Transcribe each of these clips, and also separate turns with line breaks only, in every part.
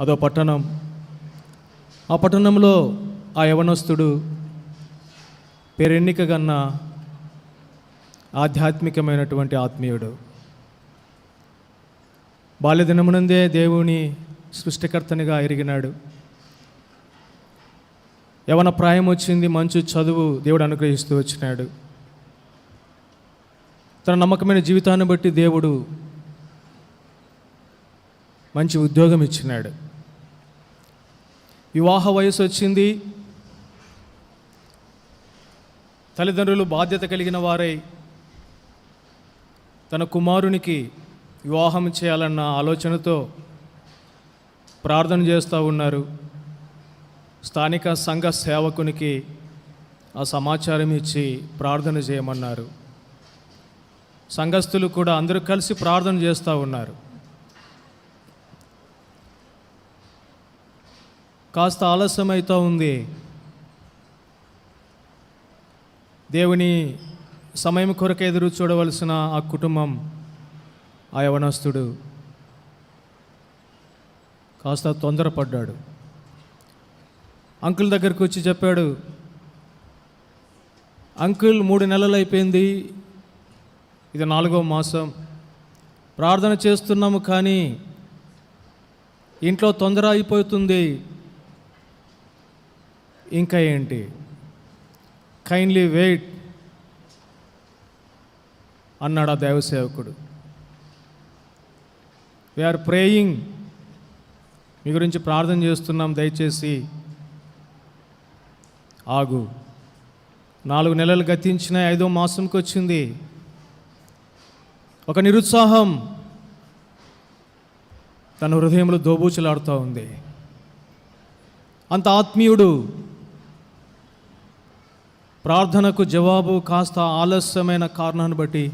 అదో పట్టణం. ఆ పట్టణంలో ఆ యవనస్తుడు పేరెన్నిక గన్న ఆధ్యాత్మికమైనటువంటి ఆత్మీయుడు. బాల్యదినమునందే దేవుని సృష్టికర్తనిగా ఎరిగినాడు. యవన ప్రాయం వచ్చింది మంచి చదువు దేవుడు అనుగ్రహిస్తూ వచ్చినాడు. తన నమ్మకమైన జీవితాన్ని బట్టి దేవుడు మంచి ఉద్యోగం ఇచ్చినాడు. వివాహ వయసు వచ్చింది. తల్లిదండ్రులు బాధ్యత కలిగిన వారై తన కుమారునికి వివాహం చేయాలన్న ఆలోచనతో ప్రార్థన చేస్తూ ఉన్నారు. స్థానిక సంఘ సేవకునికి ఆ సమాచారం ఇచ్చి ప్రార్థన చేయమన్నారు. సంఘస్థులు కూడా అందరూ కలిసి ప్రార్థన చేస్తూ ఉన్నారు. కాస్త ఆలస్యం అవుతూ ఉంది. దేవుని సమయం కొరకు ఎదురు చూడవలసిన ఆ కుటుంబం ఆ యవనస్తుడు కాస్త తొందరపడ్డాడు. అంకుల్ దగ్గరికి వచ్చి చెప్పాడు అంకుల్ మూడు నెలలు అయిపోయింది. ఇది నాలుగో మాసం. ప్రార్థన చేస్తున్నాము కానీ ఇంట్లో తొందర అయిపోతుంది. ఇంకా ఏంటి? కైండ్లీ వెయిట్ అన్నాడు ఆ దైవసేవకుడు. వీఆర్ ప్రేయింగ్ మీ గురించి ప్రార్థన చేస్తున్నాం దయచేసి ఆగు. నాలుగు నెలలు గతించిన ఐదో మాసంకి వచ్చింది. ఒక నిరుత్సాహం. తన హృదయంలో దోబూచులాడుతూ ఉంది. అంత ఆత్మీయుడు. ప్రార్థనకు జవాబు కాస్త ఆలస్యమైన కారణాన్ని బట్టి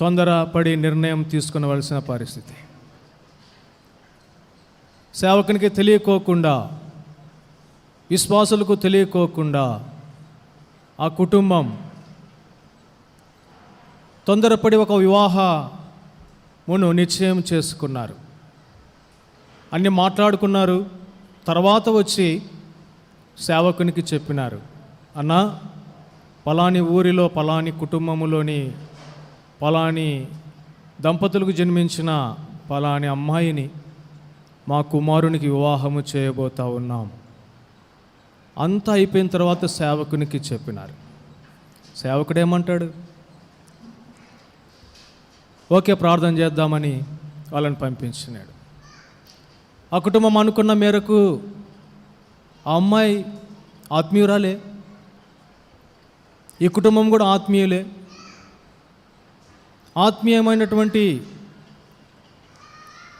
తొందరపడి నిర్ణయం తీసుకునవలసిన పరిస్థితి. సేవకునికి తెలియకోకుండా విశ్వాసులకు తెలియకోకుండా ఆ కుటుంబం తొందరపడి ఒక వివాహమును నిశ్చయం చేసుకున్నారు. అన్ని మాట్లాడుకున్నారు. తర్వాత వచ్చి సేవకునికి చెప్పినారు అన్నా పలాని ఊరిలో పలాని కుటుంబములోని పలాని దంపతులకు జన్మించిన పలాని అమ్మాయిని మా కుమారునికి వివాహము చేయబోతా ఉన్నాం. అంతా అయిపోయిన తర్వాత సేవకునికి చెప్పినారు. సేవకుడు ఏమంటాడు? ఓకే ప్రార్థన చేద్దామని వాళ్ళని పంపించినాడు. ఆ కుటుంబం అనుకున్న మేరకు ఆ అమ్మాయి ఆత్మీయురాలే. ఈ కుటుంబం కూడా ఆత్మీయులే. ఆత్మీయమైనటువంటి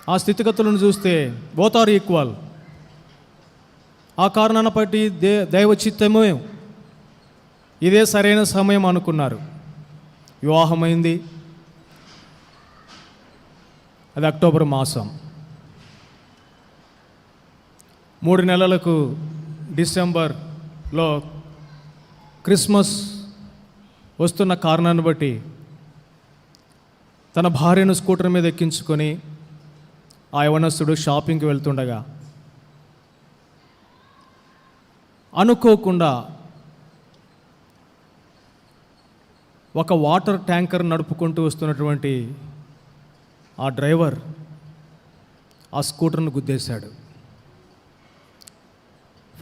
ఆ స్థితిగతులను చూస్తే బోత్ ఆర్ ఈక్వల్. ఆ కారణాన్ని బట్టి దే దైవ చిత్తమే ఇదే సరైన సమయం అనుకున్నారు. వివాహమైంది. అది అక్టోబర్ మాసం. మూడు నెలలకు డిసెంబర్లో క్రిస్మస్ వస్తున్న కారణాన్ని బట్టి తన భార్యను స్కూటర్ మీద ఎక్కించుకొని ఆ యవనస్తుడు షాపింగ్కి వెళ్తుండగా అనుకోకుండా ఒక వాటర్ ట్యాంకర్ నడుపుకుంటూ వస్తున్నటువంటి ఆ డ్రైవర్ ఆ స్కూటర్ను గుద్దేశాడు.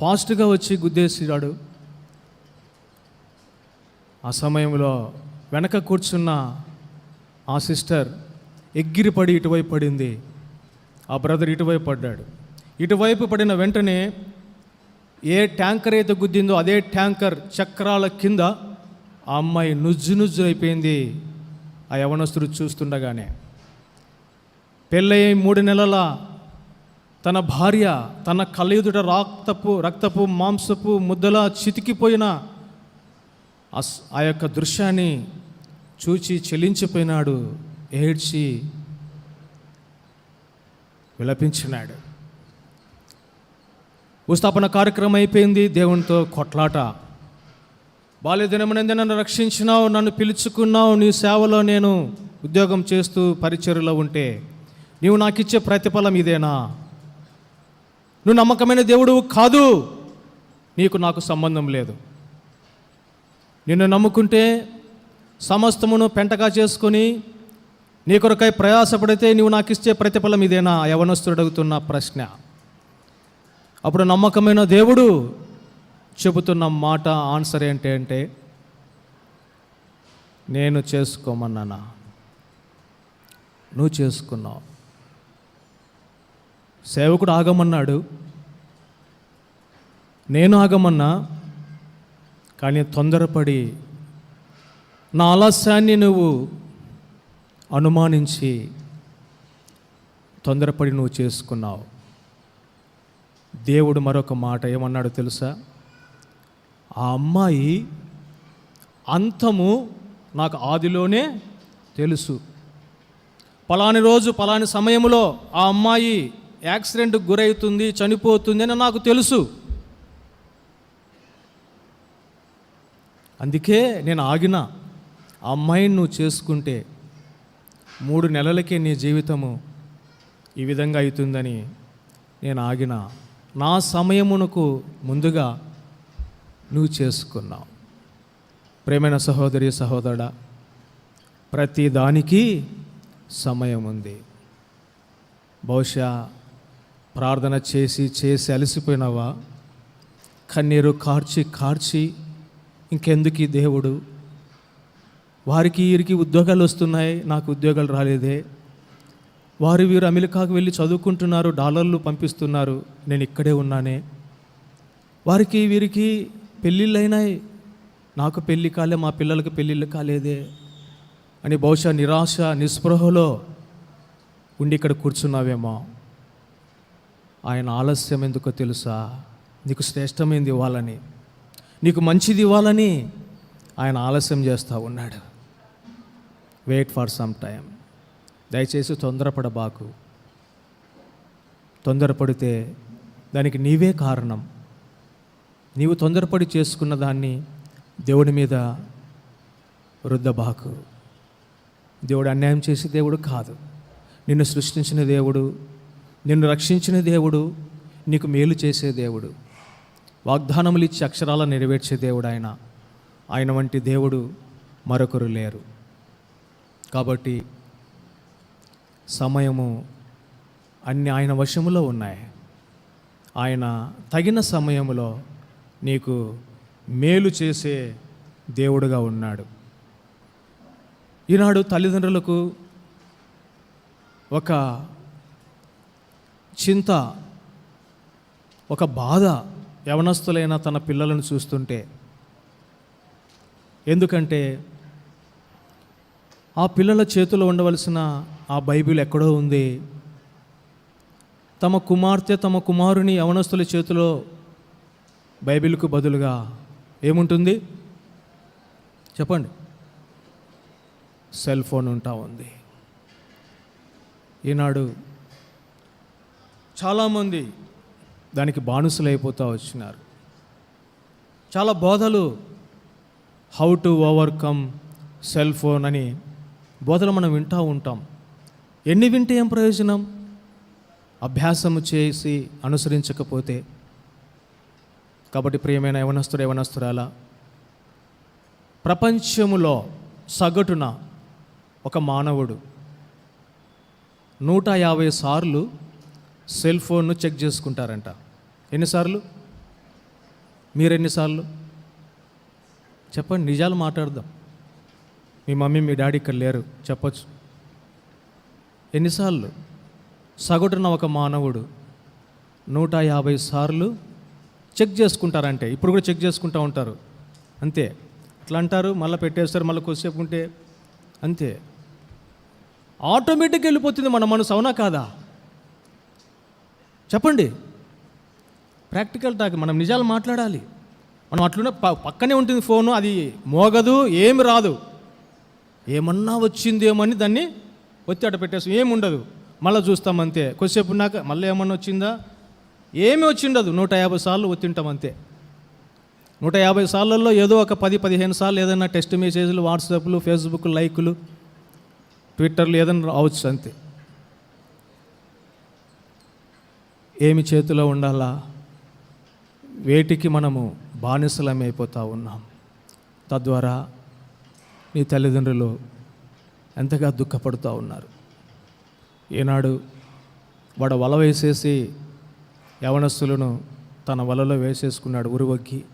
ఫాస్ట్గా వచ్చి గుద్దేసాడు ఆ సమయంలో వెనక కూర్చున్న ఆ సిస్టర్ ఎగ్గిరిపడి ఇటువైపు పడింది. ఆ బ్రదర్ ఇటువైపు పడ్డాడు. ఇటువైపు పడిన వెంటనే ఏ ట్యాంకర్ అయితే గుద్దిందో అదే ట్యాంకర్ చక్రాల కింద ఆ అమ్మాయి నుజ్జు నుజ్జు అయిపోయింది. ఆ యవనస్తుడు చూస్తుండగానే. పెళ్ళయి మూడు నెలల తన భార్య తన కలయుదుట రక్తపు రక్తపు మాంసపు ముద్దలా చితికిపోయిన ఆ యొక్క దృశ్యాన్ని చూచి చెలించిపోయినాడు ఏడ్చి విలపించినాడు. భూస్థాపన కార్యక్రమం అయిపోయింది దేవునితో కొట్లాట. బాల్యదినమునందే నన్ను రక్షించినావు నన్ను పిలుచుకున్నావు నీ సేవలో నేను ఉద్యోగం చేస్తూ పరిచర్లో ఉంటే నీవు నాకు ఇచ్చే ప్రతిఫలం ఇదేనా? నువ్వు నమ్మకమైన దేవుడు కాదు. నీకు నాకు సంబంధం లేదు. నిన్ను నమ్ముకుంటే సమస్తమును పెంటగా చేసుకొని నీ కొరకై ప్రయాసపడితే నీవు నాకు ఇచ్చే ప్రతిఫలం ఇదేనా? యవనస్తుడు అడుగుతున్న ప్రశ్న. అప్పుడు నమ్మకమైన దేవుడు చెబుతున్న మాట ఆన్సర్ ఏంటి అంటే నేను చేసుకోమన్నానా? నువ్వు చేసుకున్నావు. సేవకుడు ఆగమన్నాడు. నేను ఆగమన్నా కానీ తొందరపడి నా ఆలస్యాన్ని నువ్వు అనుమానించి తొందరపడి నువ్వు చేసుకున్నావు. దేవుడు మరొక మాట ఏమన్నాడు తెలుసా? ఆ అమ్మాయి అంతము నాకు ఆదిలోనే తెలుసు. పలాని రోజు పలాని సమయంలో ఆ అమ్మాయి యాక్సిడెంట్కి గురవుతుంది చనిపోతుంది అని నాకు తెలుసు. అందుకే నేను ఆగిన. ఆ అమ్మాయిని నువ్వు చేసుకుంటే మూడు నెలలకే నీ జీవితము ఈ విధంగా అవుతుందని నేను ఆగిన. నా సమయమునకు ముందుగా నువ్వు చేసుకున్నావు. ప్రేమైన సహోదరి సహోదరుడా ప్రతి దానికి సమయం ఉంది. బహుశా ప్రార్థన చేసి చేసి అలసిపోయినావా? కన్నీరు కార్చి కార్చి ఇంకెందుకు ఈ దేవుడు? వారికి వీరికి ఉద్యోగాలు వస్తున్నాయి నాకు ఉద్యోగాలు రాలేదే. వారు వీరు అమెరికాకు వెళ్ళి చదువుకుంటున్నారు డాలర్లు పంపిస్తున్నారు నేను ఇక్కడే ఉన్నానే. వారికి వీరికి పెళ్ళిళ్ళైనాయి నాకు పెళ్ళి కాలే మా పిల్లలకు పెళ్ళిళ్ళు కాలేదే అని బహుశా నిరాశ నిస్పృహలో ఉండి ఇక్కడ కూర్చున్నావేమో. ఆయన ఆలస్యం ఎందుకో తెలుసా? నీకు శ్రేష్టమైంది ఇవ్వాలని నీకు మంచిది ఇవ్వాలని ఆయన ఆలస్యం చేస్తూ ఉన్నాడు. వెయిట్ ఫర్ సమ్ టైం దయచేసి తొందరపడబాకు. తొందరపడితే దానికి నీవే కారణం. నీవు తొందరపడి చేసుకున్న దాన్ని దేవుడి మీద రుద్దబాకు. దేవుడు అన్యాయం చేసే దేవుడు కాదు. నిన్ను సృష్టించిన దేవుడు నిన్ను రక్షించిన దేవుడు నీకు మేలు చేసే దేవుడు వాగ్దానములు ఇచ్చి అక్షరాల నెరవేర్చే దేవుడు ఆయన. ఆయన వంటి దేవుడు మరొకరు లేరు. కాబట్టి సమయము అన్ని ఆయన వశములో ఉన్నాయి. ఆయన తగిన సమయములో నీకు మేలు చేసే దేవుడుగా ఉన్నాడు. ఈనాడు తల్లిదండ్రులకు ఒక చింత ఒక బాధ యవనస్తులైన తన పిల్లలను చూస్తుంటే. ఎందుకంటే ఆ పిల్లల చేతిలో ఉండవలసిన ఆ బైబిల్ ఎక్కడో ఉంది. తమ కుమార్తె తమ కుమారుని యవనస్తుల చేతిలో బైబిల్కు బదులుగా ఏముంటుంది? చెప్పండి. సెల్ ఫోన్ ఉంటా ఉంది. ఈనాడు చాలామంది దానికి బానిసలైపోతూ వచ్చినారు. చాలా బోధలు. How to overcome cell phone అని బోధలు మనం వింటూ ఉంటాం. ఎన్ని వింటే ఏం ప్రయోజనం? అభ్యాసము చేసి అనుసరించకపోతే. కాబట్టి ప్రియమైన యవనస్తుడు యవనస్తురాల ప్రపంచములో సగటున ఒక మానవుడు నూట యాభై సార్లు సెల్ ఫోన్ను చెక్ చేసుకుంటారంట. ఎన్నిసార్లు? మీరెన్నిసార్లు? చెప్పండి నిజాలు మాట్లాడదాం. మీ మమ్మీ మీ డాడీ ఇక్కడ లేరు చెప్పచ్చు. ఎన్నిసార్లు? సగటున ఒక మానవుడు నూట యాభై సార్లు చెక్ చేసుకుంటారంటే ఇప్పుడు కూడా చెక్ చేసుకుంటూ ఉంటారు. అంతే. అట్లా అంటారు మళ్ళీ పెట్టేస్తారు మళ్ళీ కొద్దిసేపు ఉంటే. అంతే. ఆటోమేటిక్ వెళ్ళిపోతుంది మన మనసు అవునా కాదా? చెప్పండి. ప్రాక్టికల్ టాక్ మనం నిజాలు మాట్లాడాలి. మనం అట్లనే పక్కనే ఉంటుంది ఫోను అది మోగదు ఏమి రాదు. ఏమన్నా వచ్చిందేమని దాన్ని ఒత్తి అట పెట్టేస్తాం ఏమి ఉండదు. మళ్ళీ చూస్తాం అంతే. కొద్దిసేపు ఉన్నాక మళ్ళీ ఏమన్నా వచ్చిందా? ఏమి వచ్చిండదు. నూట యాభై సార్లు ఒత్తింటాం అంతే. నూట యాభై సార్లలో ఏదో ఒక పది పదిహేను సార్లు ఏదైనా టెక్స్ట్ మెసేజ్లు వాట్సాప్లు ఫేస్బుక్ లైకులు ట్విట్టర్లు ఏదైనా రావచ్చు అంతే. ఏమి చేతిలో ఉండాలా? వేటికి మనము బానిసలమైపోతూ ఉన్నాం. తద్వారా నీ తల్లిదండ్రులు ఎంతగా దుఃఖపడుతూ ఉన్నారు. ఈనాడు వాడు వల వేసేసి యవనస్తులను తన వలలో వేసేసుకున్నాడు ఉరువగ్గి.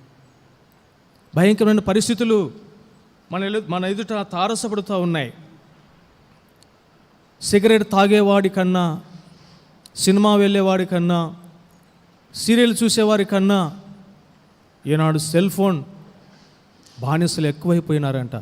భయంకరమైన పరిస్థితులు మన మన ఎదుట తారసపడుతూ ఉన్నాయి. సిగరెట్ తాగేవాడి కన్నా సినిమా వెళ్ళేవాడి కన్నా సీరియల్ చూసేవారి కన్నా ఈనాడు సెల్ ఫోన్ బానిసలు ఎక్కువైపోయినారంట.